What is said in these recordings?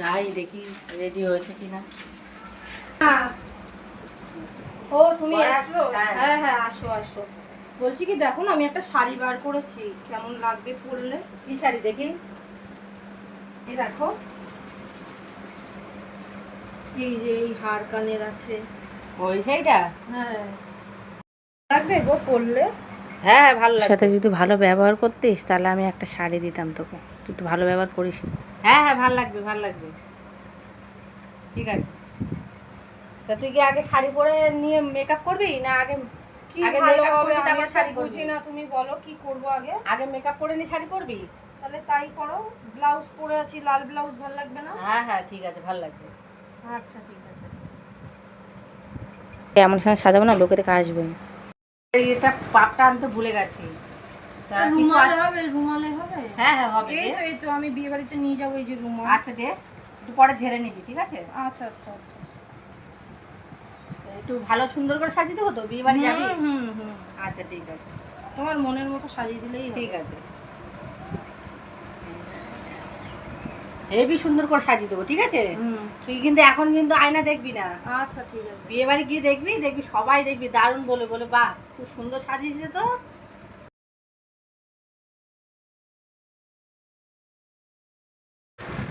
যাই দেখি রেডি হয়েছে কিনা। ও তুমি আসো হ্যাঁ। হ্যাঁ হ্যাঁ আসো আসো। বলছি কি দেখো না আমি একটা শাড়ি বার করেছি। কেমন লাগবে পরলে? কি শাড়ি দেখি? এই দেখো। এই যে এই হার কানের আছে। ওই শাড়িটা? হ্যাঁ। লাগবে গো পরলে? হ্যাঁ হ্যাঁ ভালো লাগে সাথে যদি ভালো ব্যবহার করতিস তাহলে আমি একটা শাড়ি দিতাম তোকে। তুই তো ভালো ব্যবহার করিস না। হ্যাঁ হ্যাঁ ভালো লাগবে ভালো লাগবে। ঠিক আছে। তা তুই কি আগে শাড়ি পরে নিয়ে মেকআপ করবি না আগে কি আগে করবি, তারপর শাড়ি করবি। না তুমি বলো কি করব আগে। আগে মেকআপ করে নিয়ে শাড়ি পরবি? তাহলে তাই করো। ব্লাউজ পরে আছি লাল ব্লাউজ ভালো লাগবে না? হ্যাঁ হ্যাঁ ঠিক আছে ভালো লাগবে। আচ্ছা ঠিক আছে। এমন সময় সাজাবো না লোকে দেখে আসবে। এটা পাপটা আমি তো ভুলে গেছি। রুমালে হবে রুমালে হবে? হ্যাঁ হ্যাঁ হবে এই তো এই তো আমি বিয়ে বাড়িতে নিয়ে যাব এই যে রুমাল। আচ্ছা দে একটু পরে ঝেড়ে নিবি ঠিক আছে? আচ্ছা আচ্ছা আচ্ছা। একটু ভালো সুন্দর করে সাজিয়ে দেবো বিয়ে বাড়ি যাবি? হুম, হুম হুম। আচ্ছা ঠিক আছে। তোমার মনের মতো সাজিয়ে দিলেই ঠিক আছে। হেবি সুন্দর করে সাজিয়ে দেবো ঠিক আছে? তুই কিন্তু এখন কিন্তু আয়না দেখবি না। আচ্ছা ঠিক আছে। বিয়ে বাড়ি গিয়ে দেখবি দেখবি সবাই দেখবি দারুণ বলে বলে বাহ খুব সুন্দর সাজিয়েছে তো।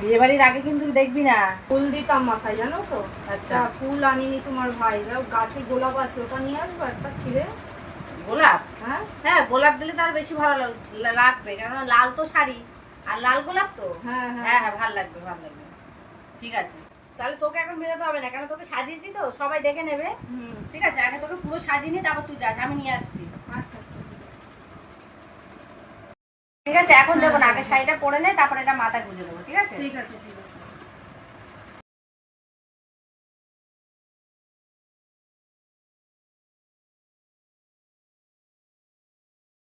বিয়ে বাড়ির আগে কিন্তু দেখবি না। ফুল দিতাম মাথায় জানো তো? আচ্ছা। ফুল আনিনি তোমার ভাই। যাও গাছে গোলাপ আছে ওটা নিয়ে আসব একটা ছিঁড়ে। গোলাপ? হ্যাঁ। হ্যাঁ গোলাপ দিলে তার বেশি ভালো লাগ- লাগবে। কেননা লাল তো শাড়ি। আর লাল গোলাপ তো? হ্যাঁ হ্যাঁ। হ্যাঁ হ্যাঁ ভালো লাগবে ভালো লাগবে। ঠিক আছে। তাহলে তোকে এখন বেরোতে হবে না কেন তোকে সাজিয়েছি তো সবাই দেখে নেবে। হুম। ঠিক আছে আগে তোকে পুরো সাজিয়ে নিয়ে তারপর তুই যাস আমি নিয়ে আসছি আচ্ছা আচ্ছা ঠিক আছে? এখন দেবো না আগে শাড়িটা পরে নে তারপরে এটা মাথায় গুঁজে দেবো ঠিক আছে? ঠিক আছে ঠিক আছে।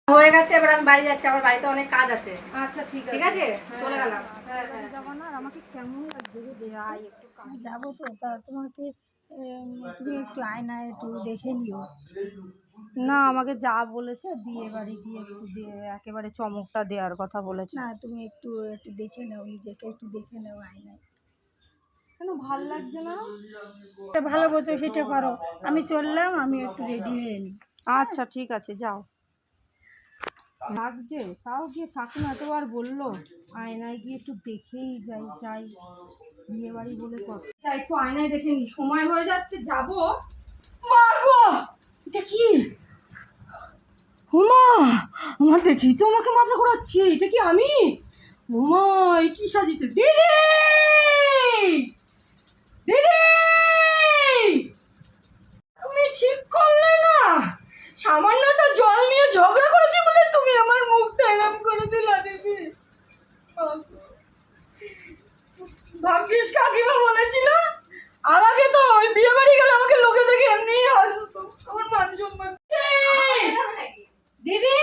হয়ে গেছে এবার আমি বাড়ি যাচ্ছি আমার বাড়িতে অনেক কাজ আছে। আচ্ছা ঠিক আছে। ঠিক আছে? চলে গেলাম। হ্যাঁ হ্যাঁ। যাব না আমাকে কেমন লাগছে যাই একটু কাজ। যাব তো তা তোমাকে এম, তুমি একটু আয়নায় একটু দেখে নিও। না আমাকে যা বলেছে বিয়ে বাড়ি গিয়ে একটু দিয়ে একেবারে চমকটা দেওয়ার কথা বলেছে। না তুমি একটু একটু দেখে নাও নিজেকে একটু দেখে নাও আয়নায়। কেন ভালো লাগছে না? ভালো বলছো সেটা করো। আমি চললাম আমি একটু রেডি হয়ে নিই। আচ্ছা ঠিক আছে যাও। লাগছে? তাও গিয়ে কাকিমা এতবার বলল আয়নায় গিয়ে একটু দেখেই যাই যাই। বিয়ে বাড়ি বলে কথা। একটু আয়নায় দেখে নি, সময় হয়ে যাচ্ছে, যাব। মা গো! এটা কি? হুমা! আমার দেখেই তো আমাকে মাথা ঘোরাচ্ছে, এটা কি আমি? হুমা কি সাজিতে দিদি! দিদি! ভাগ্যিস কাকিমা বলেছিল? আমাকে তো ওই বিয়ে বাড়ি গেলে আমাকে লোকে দেখে এমনি হাসতো। আমার মান দিদি!